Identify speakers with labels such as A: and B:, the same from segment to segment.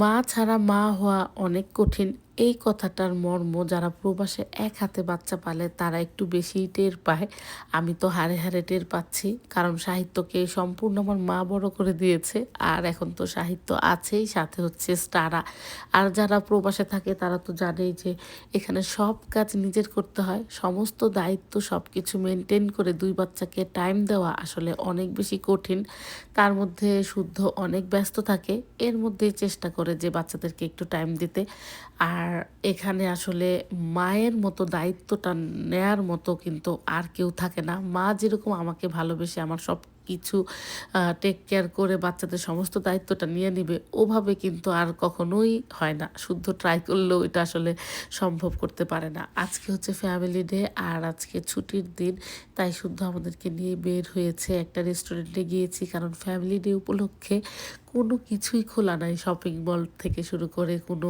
A: মা ছাড়া মা হওয়া অনেক কঠিন। এই কথাটার মর্ম যারা প্রবাসে এক হাতে বাচ্চা পালে, তারা একটু বেশি টের পায়। আমি তো হারে হারে টের পাচ্ছি, কারণ সাহিত্যকে সম্পূর্ণ আমার মা বড় করে দিয়েছে, আর এখন তো সাহিত্য আছেই, সাথে হচ্ছে স্টারা। আর যারা প্রবাসে থাকে, তারা তো জানেই যে এখানে সব কাজ নিজের করতে হয়। সমস্ত দায়িত্ব সব কিছু মেনটেন করে দুই বাচ্চাকে টাইম দেওয়া আসলে অনেক বেশি কঠিন। তার মধ্যে শুদ্ধ অনেক ব্যস্ত থাকে, এর মধ্যেই চেষ্টা করে যে বাচ্চাদেরকে একটু টাইম দিতে। আর এখানে আসলে মায়ের মতো দায়িত্বটা নেয়ার মতো কিন্তু আর কেউ থাকে না। মা যেরকম আমাকে ভালোবেসে আমার সব কিছু টেক কেয়ার করে বাচ্চাদের সমস্ত দায়িত্বটা নিয়ে নিবে, ওভাবে কিন্তু আর কখনোই হয় না। শুদ্ধ ট্রাই করলেও এটা আসলে সম্ভব করতে পারে না। আজকে হচ্ছে ফ্যামিলি ডে আর আজকে ছুটির দিন, তাই শুদ্ধ আমাদেরকে নিয়ে বের হয়েছে একটা রেস্টুরেন্টে গিয়েছি, কারণ ফ্যামিলি ডে উপলক্ষে কোনো কিছুই খোলা নাই শপিং মল থেকে শুরু করে কোনো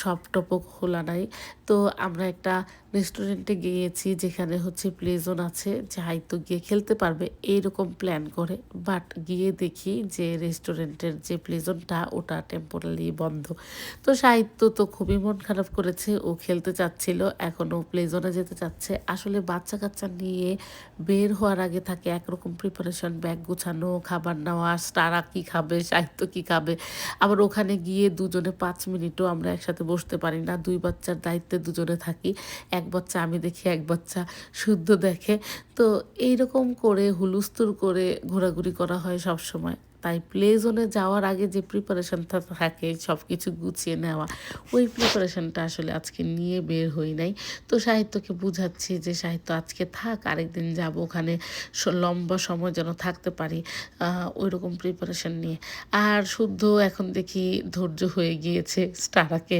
A: শপ টপও খোলা নাই। তো আমরা একটা রেস্টুরেন্টে গিয়েছি যেখানে হচ্ছে প্লেজন আছে, যে হয়তো গিয়ে খেলতে পারবে, এইরকম প্ল্যান করে বাট গিয়ে দেখি যে রেস্টুরেন্টের যে প্লেজনটা ওটা টেম্পোরারি বন্ধ। তো সাহিত্য তো খুবই মন খারাপ করেছে, ও খেলতে চাচ্ছিল এখনও প্লেজনে যেতে চাচ্ছে। আসলে বাচ্চা কাচ্চা নিয়ে বের হওয়ার আগে থাকে একরকম প্রিপারেশন ব্যাগ গুছানো, খাবার নেওয়া, তারা কী খাবে, সাহিত্য কী খাবে। আবার ওখানে গিয়ে দুজনে পাঁচ মিনিটও আমরা একসাথে বসতে পারি না, দুই বাচ্চার দায়িত্বে দুজনে থাকি। এক বাচ্চা, আমি দেখি এক বাচ্চা শুদ্ধ দেখে। তো এইরকম করে হুলুস্তুর করে ঘোরাঘুরি করা হয় সব সময় তাই প্লে জোনে যাওয়ার আগে যে প্রিপারেশনটা থাকে সব কিছু গুছিয়ে নেওয়া, ওই প্রিপারেশনটা আসলে আজকে নিয়ে বের হই নাই। তো সাহিত্যকে বুঝাচ্ছি যে সাহিত্য আজকে থাক, আরেকদিন যাব ওখানে লম্বা সময় যেন থাকতে পারি ওই রকম প্রিপারেশন নিয়ে। আর শুদ্ধ এখন দেখি ধৈর্য হয়ে গিয়েছে, স্টারাকে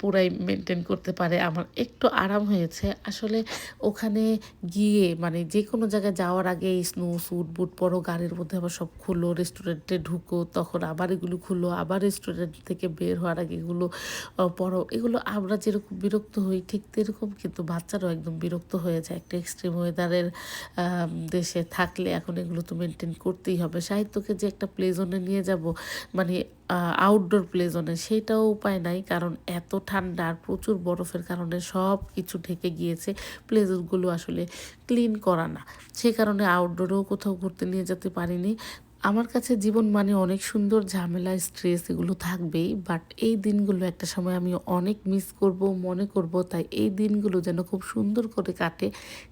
A: পুরাই মেনটেন করতে পারে। আমার একটু আরাম হয়েছে। আসলে ওখানে গিয়ে মানে যে কোনো জায়গায় যাওয়ার আগে স্নো স্যুট বুট পরো, গাড়ির মধ্যে আবার সব খুলো রেস্টুরেন্টে ঢুকো, তখন আবার এগুলো খুলো, আবার রেস্টুরেন্ট থেকে বের হওয়ার আগে এগুলো পড়ো। এগুলো আমরা যেরকম বিরক্ত হই, ঠিক তেরকম কিন্তু বাচ্চারাও একদম বিরক্ত হয়ে যায়। একটা এক্সট্রিম ওয়েদারের দেশে থাকলে এখন এগুলো তো মেনটেন করতেই হবে। সাহিত্যকে যে একটা প্লেজনে নিয়ে যাব মানে আউটডোর প্লে জোনে সেইটাও উপায় নাই। কারণ এত ঠান্ডা আর প্রচুর বরফের কারণে সব কিছু ঢেকে গিয়েছে। প্লেজগুলো আসলে ক্লিন করা না। সে কারণে আউটডোরেও কোথাও ঘুরতে নিয়ে যেতে পারিনি। আমার কাছে জীবন মানে অনেক সুন্দর ঝামেলা স্ট্রেস এগুলো থাকবেই বাট এই দিনগুলো একটা সময় আমি অনেক মিস করব, মনে করব, তাই এই দিনগুলো যেন খুব সুন্দর করে কাটে।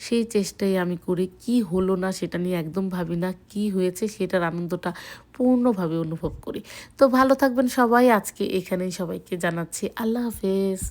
A: সেই চেষ্টাই আমি করি, কি হলো না সেটা নিয়ে একদম ভাবি না, কি হয়েছে সেটার আনন্দটা পূর্ণভাবে অনুভব করি। তো ভালো থাকবেন সবাই, আজকে এখানেই সবাইকে জানাচ্ছি, আল্লাহ হাফেজ।